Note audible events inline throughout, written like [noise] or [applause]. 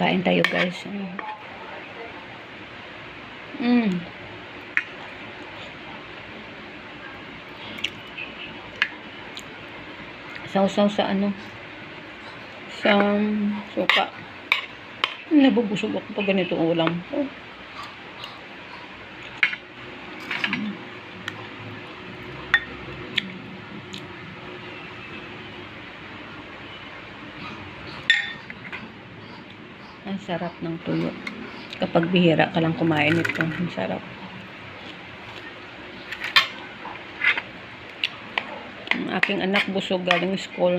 Kain tayo guys. Mm. Sausaw sa ano? Sa suka. Nabubusog ako pag ganito ulam. Oh. Sarap ng tuyo. Kapag bihira ka lang kumain ito, ang sarap. Ang aking anak busog galing school.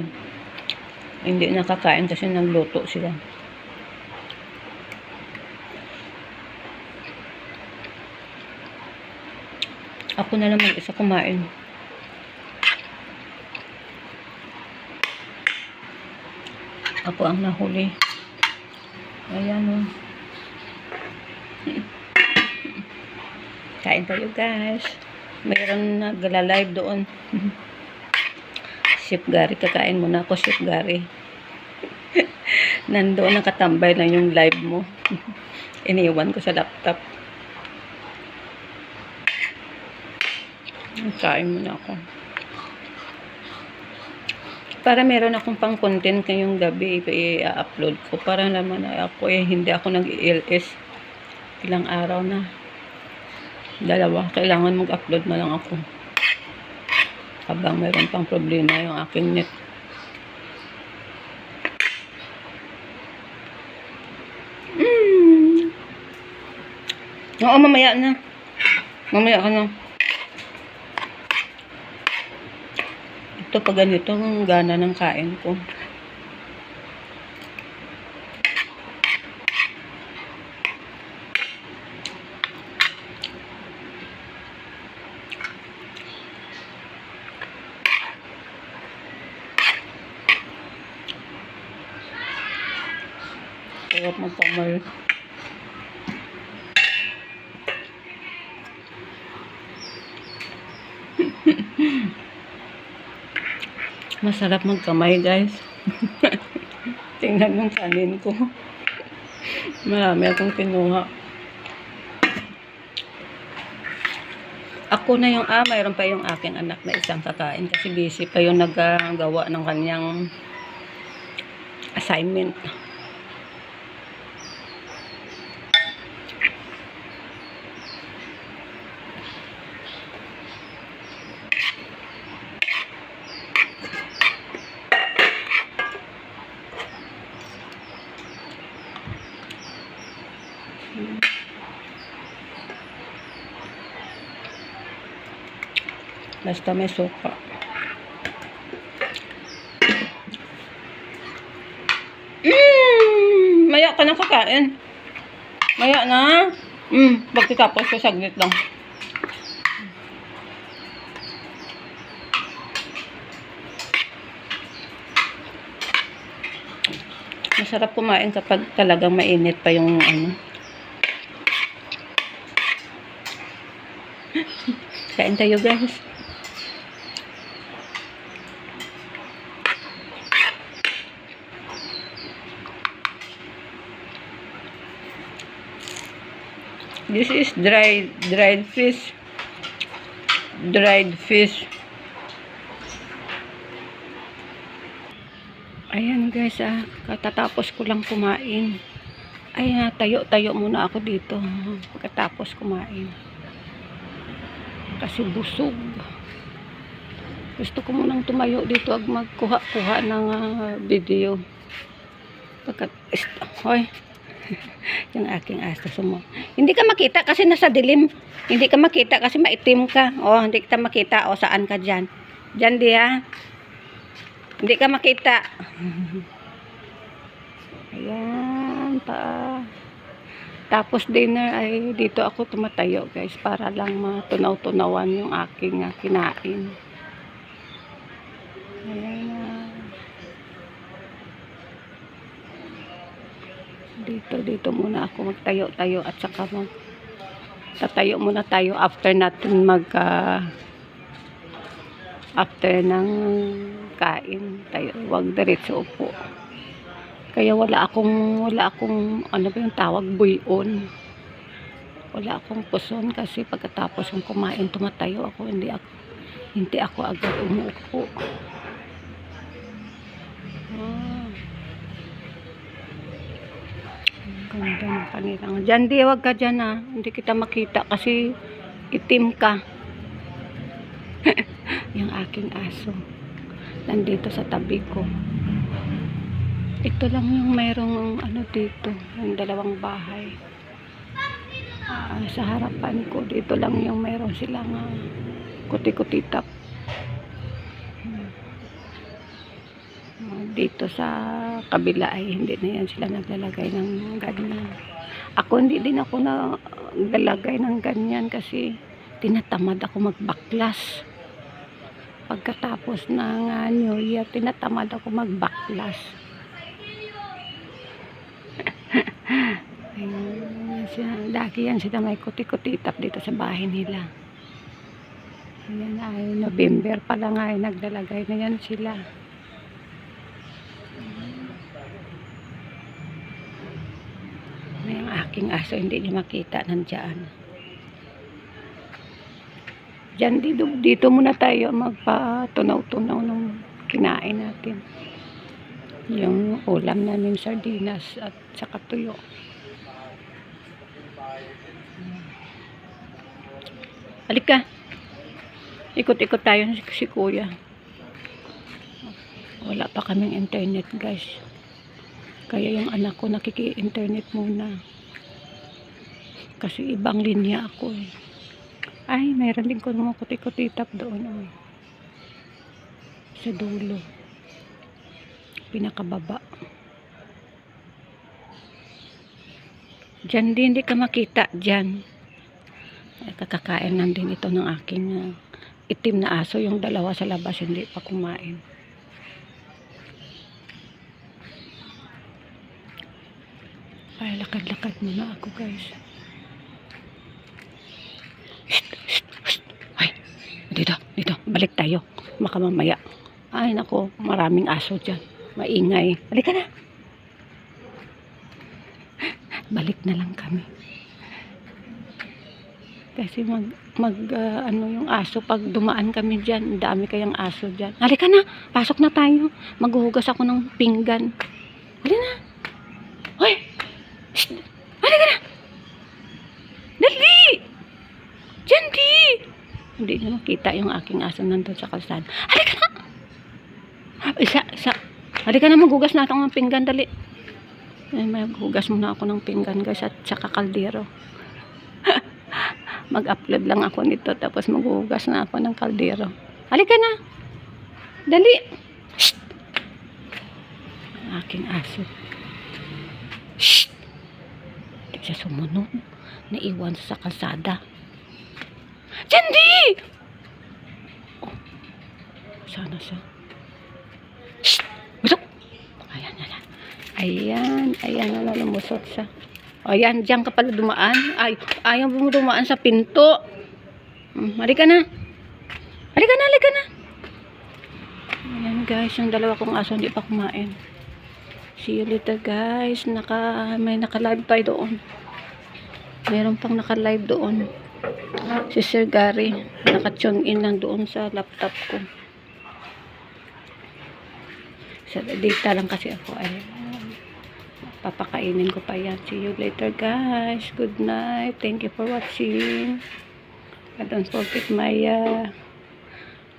Hindi nakakain kasi nagluto sila. Ako na lang mag-isa kumain. Ako ang nahuli. Ayan o. Kain tayo guys. Mayroon nagla-live doon. Chef Gary, kakain muna ako, Chef Gary. [laughs] Nandoon nakatambay lang yung live mo. [laughs] Iniwan ko sa laptop. Kain muna ako. Para meron akong pang content ngayong gabi, i-upload ko. Para naman ako eh, hindi ako nag-ILS. Ilang araw na. Dalawa. Kailangan mag-upload na lang ako. Habang meron pang problema yung aking net. Mm. Oo, mamaya na. Mamaya ka na. Ito pag ganito, ang gana ng kain ko. Sarap magkamal. Masarap magkamay, guys. [laughs] Tingnan yung kanin ko. Marami akong kinuha. Ako na yung, ah, mayroon pa yung aking anak na isang kakain kasi busy pa yung naggawa ng kanyang assignment. Basta may suka. Mm, maya ka na kakain. Maya na. Mm, pagkatapos ko saglit lang. Masarap kumain kapag talagang mainit pa yung ano. [laughs] Kain tayo guys. This is dried dried fish. Dried fish. Ayan guys ah, katatapos ko lang kumain. Ayan, tayo-tayo muna ako dito pagkatapos kumain. Kasi busog. Gusto ko munang tumayo dito ag magkuha-kuha ng ah, video. Pagkat, hoy, [laughs] yung aking aso sumo. Hindi ka makita kasi nasa dilim. Hindi ka makita kasi maitim ka. Oh, hindi kita makita. O, saan ka dyan? Dyan di ha. Hindi ka makita. [laughs] Ayan, pa. Tapos dinner ay dito ako tumatayo guys para lang matunaw-tunawan yung aking uh, kinain. Ayan na. Dito, dito muna ako magtayo-tayo at saka mag tatayo muna tayo after natin mag uh, after ng kain tayo wag diretso upo Kaya wala akong, wala akong, ano ba yung tawag, buyon. Wala akong puson kasi pagkatapos kong kumain, tumatayo ako. Hindi ako, hindi ako agad umuupo. Ah. Ang ganda ng kanilang. Diyan, di, wag ka dyan ah. Hindi kita makita kasi itim ka. [laughs] yung aking aso. Nandito sa tabi ko. Ito lang yung merong ano dito, yung dalawang bahay. Ah, sa harapan ko, dito lang yung meron silang uh, kuti-kutitap. Hmm. Ah, Dito sa kabila ay hindi na yan sila naglalagay ng ganyan. Ako hindi din ako na naglalagay ng ganyan kasi tinatamad ako magbaklas. Pagkatapos ng uh, New Year, tinatamad ako magbaklas. [laughs] Ayun, siya, lagi yan sila may kuti-kutitap dito sa bahay nila. Ayan ay November pa lang ay naglalagay na yan sila. Yung aking aso hindi niya makita nandyan. Diyan dito, dito muna tayo magpatunaw-tunaw ng kinain natin. Yung ulam namin sardinas at saka tuyo. Halika. Ikot-ikot tayo si, si kuya. Wala pa kaming internet guys. Kaya yung anak ko nakiki-internet muna. Kasi ibang linya ako eh. Ay, mayroon din ko mga kuti-kutitap doon. Oh. Sa dulo. Pinakababa. Diyan din, hindi ka makita. Diyan. Kakakain lang din ito ng aking uh, itim na aso. Yung dalawa sa labas, hindi pa kumain. Ay, lakad-lakad muna ako guys. Shh, dito, dito. Balik tayo. Baka mamaya. Ay, nako, maraming aso dyan. Maingay. Balik ka na. Balik na lang kami. Kasi mag, mag ah, ano yung aso, pag dumaan kami dyan, dami kayang aso dyan. Halika na, pasok na tayo. Maghuhugas ako ng pinggan. Halika na. Hoy! Shh! Halika na! Dali! Dyan di! Hindi niya makita yung aking aso nandun sa kalsada. Halika na! Isa, isa. Halika na, maghugas na ako ng pinggan, dali. Ay, maghugas muna ako ng pinggan guys at saka kaldero. [laughs] Mag-upload lang ako nito tapos maghuhugas na ako ng kaldero. Halika na. Dali. Shh. Aking aso. Shh. Hindi siya sumunod. Naiwan sa kalsada. Jandy! Oh. Sana siya. Shh! Busok! Ayan, ayan. Ayan, ayan na lumusot siya. O yan, diyan ka pala dumaan. Ay, ayaw mo dumaan sa pinto. Hmm, halika na. Halika na, halika na. Ayan guys, yung dalawa kong aso hindi pa kumain. See you later guys. Naka, may naka-live tayo doon. Meron pang naka-live doon. Si Sir Gary. Naka-tune in lang doon sa laptop ko. Sa data lang kasi ako ay papakainin ko pa yan. See you later guys. Good night. Thank you for watching. And don't forget my uh,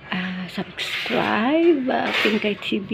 uh, subscribe. Uh, Pinkay TV.